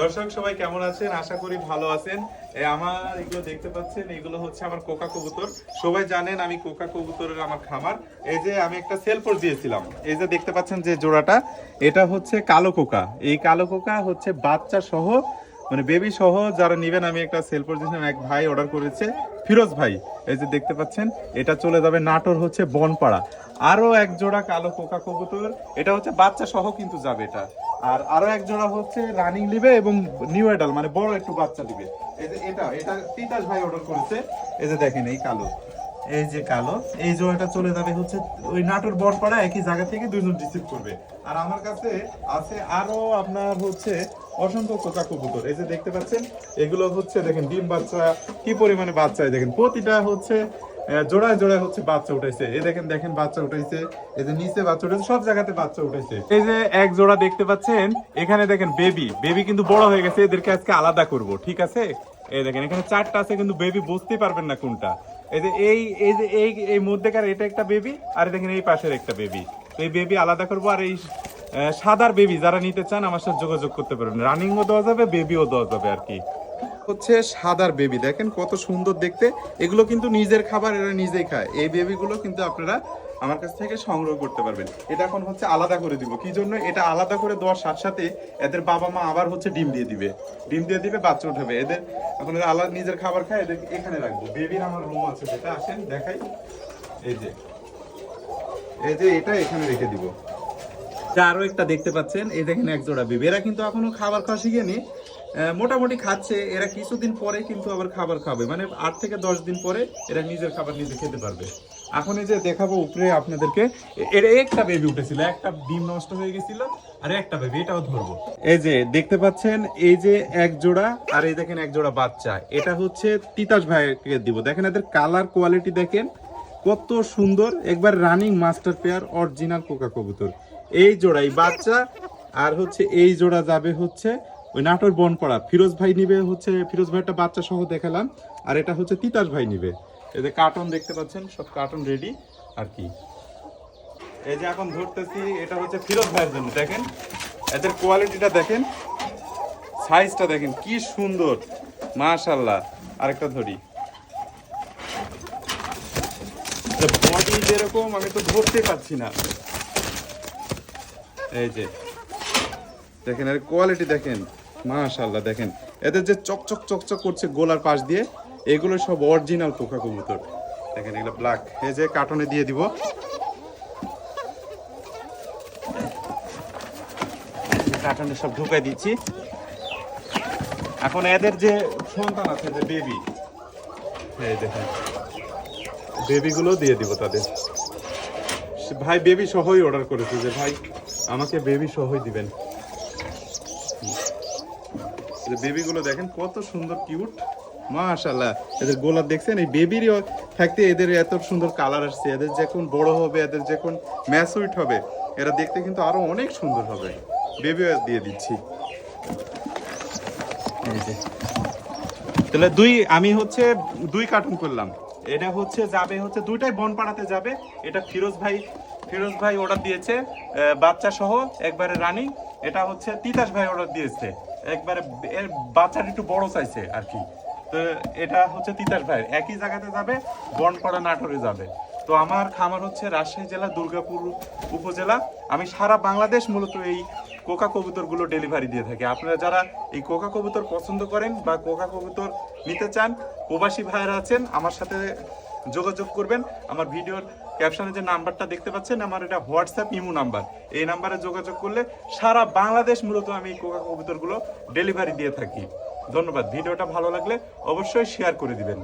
দর্শক সবাই কেমন আছেন? আশা করি ভালো আছেন। আমার এগুলো দেখতে পাচ্ছেন, এগুলো হচ্ছে আমার কোকা কবুতর। সবাই জানেন আমি কোকা কবুতরের আমার খামার। এই যে আমি একটা সেলফোর দিয়েছিলাম। এই যে দেখতে পাচ্ছেন যে জোড়াটা, এটা হচ্ছে কালো কোকা। এই কালো কোকা হচ্ছে বাচ্চা সহ মানে বেবি সহ, যারা নেবেন, আমি একটা সেলফোর দিয়েছিলাম, এক ভাই অর্ডার করেছে, ফিরোজ ভাই। এই যে দেখতে পাচ্ছেন, এটা চলে যাবে নাটোর হচ্ছে বনপাড়া। আরও এক জোড়া কালো কোকা কবুতর, এটা হচ্ছে বাচ্চা সহ কিন্তু যাবে এটা। আর আরও এক জোড়া হচ্ছে রানিং লিবে এবং নিউ এডাল মানে বড় একটু বাচ্চা দিবে। এই যে এটা এটা তিতাস ভাই অর্ডার করেছে। এই যে দেখেন এই কালো, এই যে কালো, এই জোড়াটা চলে যাবে হচ্ছে ওই নাটোর বটপাড়া, একই জায়গা থেকে দুজন রিসিভ করবে। আর আমার কাছে আছে আরও আপনার হচ্ছে অসংখ্য কোকা কবুতর। এই যে দেখতে পাচ্ছেন, এগুলো হচ্ছে দেখেন ডিম বাচ্চা, কি পরিমাণে বাচ্চা দেখেন প্রতিটা হচ্ছে জোড়ায় জোড়ায় হচ্ছে বাচ্চা উঠাইছে। এই দেখেন দেখেন, বাচ্চা উঠাইছে। এই যে নিচে বাচ্চা উঠাইছে, সব জায়গাতে বাচ্চা উঠাইছে। এই যে এক জোড়া দেখতে পাচ্ছেন, এখানে দেখেন বেবি বেবি কিন্তু বড় হয়ে গেছে, এদেরকে আজকে আলাদা করব, ঠিক আছে? এই দেখেন, এখানে চারটা আছে, কিন্তু বেবি বুঝতেই পারবেন না কোনটা। এই যে এই এই যে এই এই মধ্যেকার এটা একটা বেবি আর দেখেন এই পাশের একটা বেবি তো এই বেবি আলাদা করব, আর এই সাদার বেবি যারা নিতে চান, আমার সাথে যোগাযোগ করতে পারবেন। রানিংও দেওয়া যাবে বেবিও দেওয়া যাবে আর কি। হচ্ছে সাদার বেবি দেখেন কত সুন্দর দেখতে। এগুলো কিন্তু নিজের খাবার, এরা নিজেই খায়। এই বেবিগুলো কিন্তু আপনারা আমার কাছ থেকে সংগ্রহ করতে পারবেন। এটা এখন হচ্ছে আলাদা করে দিব। কি জন্য? এটা আলাদা করে দেওয়ার সাথে সাথে এদের বাবা মা আবার হচ্ছে ডিম দিয়ে দিবে। ডিম দিয়ে দিবে, বাচ্চা উঠাবে। এদের এখন এরা আলাদা নিজের খাবার খায়, এদের এখানে রাখব। বেবির আমার রুম আছে, যেটা আসেন, দেখাই। এই যে। এই যে এটা এখানে রেখে দিব। আরও একটা দেখতে পাচ্ছেন, এই দেখেন এক জোড়া বেবি এরা কিন্তু এখনও খাবার খাওয়া শিখেনি। মোটামুটি খাচ্ছে। এরা কিছুদিন পরে কিন্তু আবার খাবার খাবে। মানে আট থেকে দশ দিন পরে এরা নিজের খাবার নিজে খেতে পারবে। এখন এই যে দেখাবো উপরে আপনাদেরকে, এ- এর একটা বেবি উঠেছিল। একটা ডিম নষ্ট হয়ে গেছিল আর একটা বেবি এটাও ধরবো। এই যে দেখতে পাচ্ছেন, এই যে এক জোড়া আর এই দেখেন এক জোড়া বাচ্চা। এটা হচ্ছে তিতাস ভাইকে দিব। দেখেন এদের কালার কোয়ালিটি দেখেন, কত সুন্দর। একবার রানিং মাস্টার পেয়ার অরিজিনাল কোকা কবুতর এই জোড়াই বাচ্চা, আর হচ্ছে এই জোড়া যাবে হচ্ছে ওই নাটোর বনপাড়া ফিরোজ ভাই নিবে হচ্ছে, ফিরোজ ভাইটা বাচ্চা সহ দেখালাম, আর এটা হচ্ছে তিতাস ভাই নিবে। এই যে কার্টন দেখতে পাচ্ছেন, সব কার্টন রেডি আর কি। এই যে এখন ধরতেছি, এটা হচ্ছে ফিরোজ ভাইয়ের জন্য, দেখেন। এদের কোয়ালিটিটা দেখেন সাইজটা দেখেন, কি সুন্দর মাশাল্লাহ আরেকটা ধরি। বডি যেরকম, আমি তো ধরতে পারছি না। এই যে, দেখেন, এর কোয়ালিটি দেখেন। মাশাআল্লাহ, দেখেন। এদের যে চকচক চকচক করছে গোলার পাশ দিয়ে, এগুলো সব অরিজিনাল কোকা কবুতর দেখেন, এগুলো ব্ল্যাক এই যে কার্টনে দিয়ে দিব। কার্টনে সব ঢুকাই দিচ্ছি। এখন এদের যে সন্তান আছে, যে বেবি এই দেখেন বেবিগুলো দিয়ে দিব তাদের। ভাই বেবি সহই অর্ডার করেছে যে, ভাই, আমাকে বেবি সহই দিবেন। বেবিগুলো দেখেন কত সুন্দর কিউট মাশাল্লাহ এদের গোলাপ দেখছেন? এই বেবির থাকতে এদের এত সুন্দর কালার আসছে। এদের যখন বড় হবে, এদের যখন ম্যাচুইট হবে, এরা দেখতে কিন্তু আরও অনেক সুন্দর হবে। বেবি দিয়ে দিচ্ছি। তাহলে দুই, আমি হচ্ছে দুই কার্টুন করলাম। এটা হচ্ছে যাবে হচ্ছে দুইটাই বনপাড়াতে যাবে। এটা ফিরোজ ভাই ফিরোজ ভাই অর্ডার দিয়েছে। বাচ্চা সহ একবারে রানী। এটা হচ্ছে তিতাস ভাই অর্ডার দিয়েছে। একবারে এর বাচ্চাটা একটু বড় চাইছে আর কি তো এটা হচ্ছে তিতাস ভাইয়ের। একই জায়গাতে যাবে, বনপাড়া নাটোরে যাবে। তো আমার খামার হচ্ছে রাজশাহী জেলা, দুর্গাপুর উপজেলা। আমি সারা বাংলাদেশ মূলত এই কোকা কবুতরগুলো ডেলিভারি দিয়ে থাকি। আপনারা যারা এই কোকা কবুতর পছন্দ করেন বা কোকা কবুতর নিতে চান, প্রবাসী ভাইয়েরা আছেন, আমার সাথে যোগাযোগ করবেন। আমার ভিডিওর ক্যাপশনে যে নাম্বারটা দেখতে পাচ্ছেন, আমার এটা হোয়াটসঅ্যাপ ইমো নাম্বার। এই নাম্বারে যোগাযোগ করলে সারা বাংলাদেশ মূলত আমি কোকা কবুতরগুলো ডেলিভারি দিয়ে থাকি। ধন্যবাদ। ভিডিওটা ভালো লাগলে অবশ্যই শেয়ার করে দিবেন।